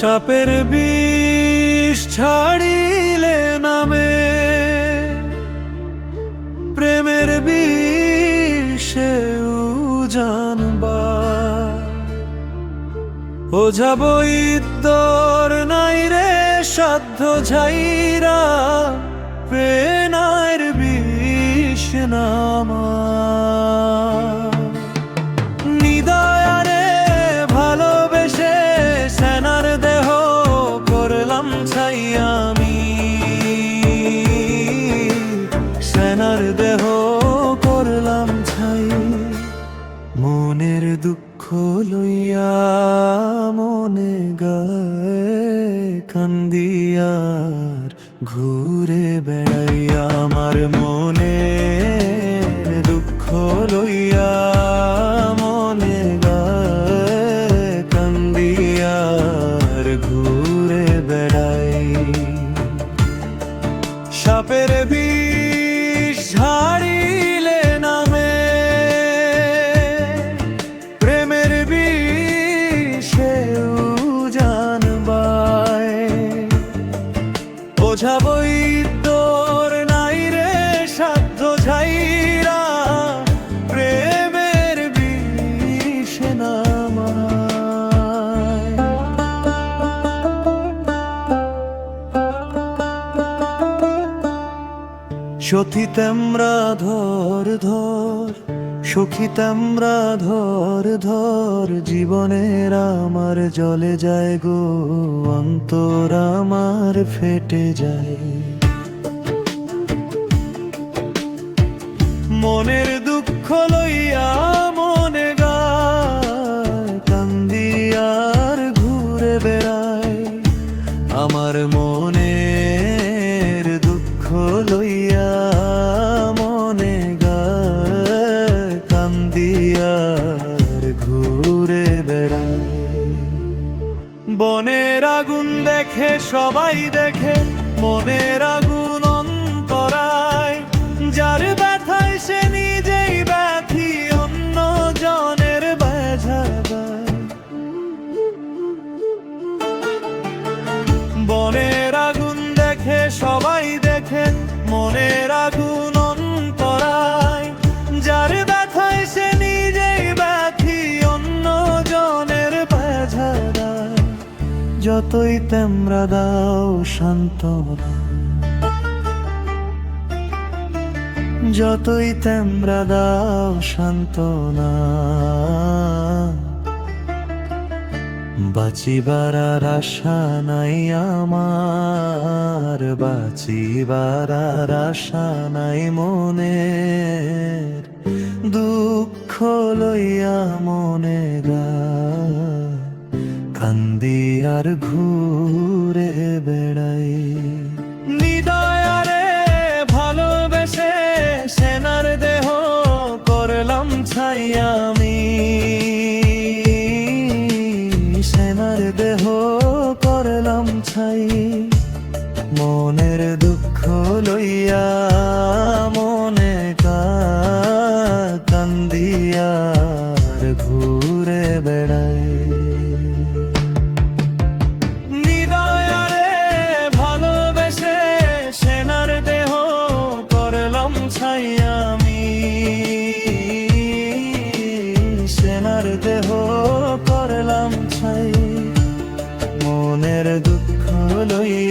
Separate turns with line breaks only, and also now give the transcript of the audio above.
সাপের বিষ ছাড়িলে নামে। প্রেমের বিষে জানবা ও যাব ইদ্দর নাই রে সাধ্য ঝাইরা প্রেনার বিষ নামা। লইয়া মনে গায়ে কান্দিয়ার ঘুরে বেড়াইয়া আমার মনে দুঃখ লইয়া ওঝা বই তোর নাই রে সাধ্য ঝাইরা প্রেমের বিষ সতী তেমরা ধর ধর সখী তেমরা ধর ধর, জীবনের আমার জলে যায় গো, অন্তর আমার ফেটে যায়। মনের দুঃখ লইয়া মনে গায় কান্দিয়ার ঘুরে বেড়ায়। আমার বনের আগুন দেখে, সবাই দেখে, মনের আগুন অন্তরায়। যার ব্যথায় সে নিজেই ব্যথি, অন্য জনের বনের আগুন দেখে যতই তেমরা দাও সান্ত্বনা যতই তেমরা দাও সান্ত্বনা বাঁচিবার আর আশা নাই আমার, বাঁচিবার আর আশা নাই মনের। দুঃখ লইয়া মনে গা আর ঘুরে বেড়াই ভালোবেসে সেনার দেহ করলাম আমি সেনার দেহ করলাম ছাই মনের দুঃখ লইয়া মনে কা কান্দিয়ার ঘুরে বেড়াই ভালোই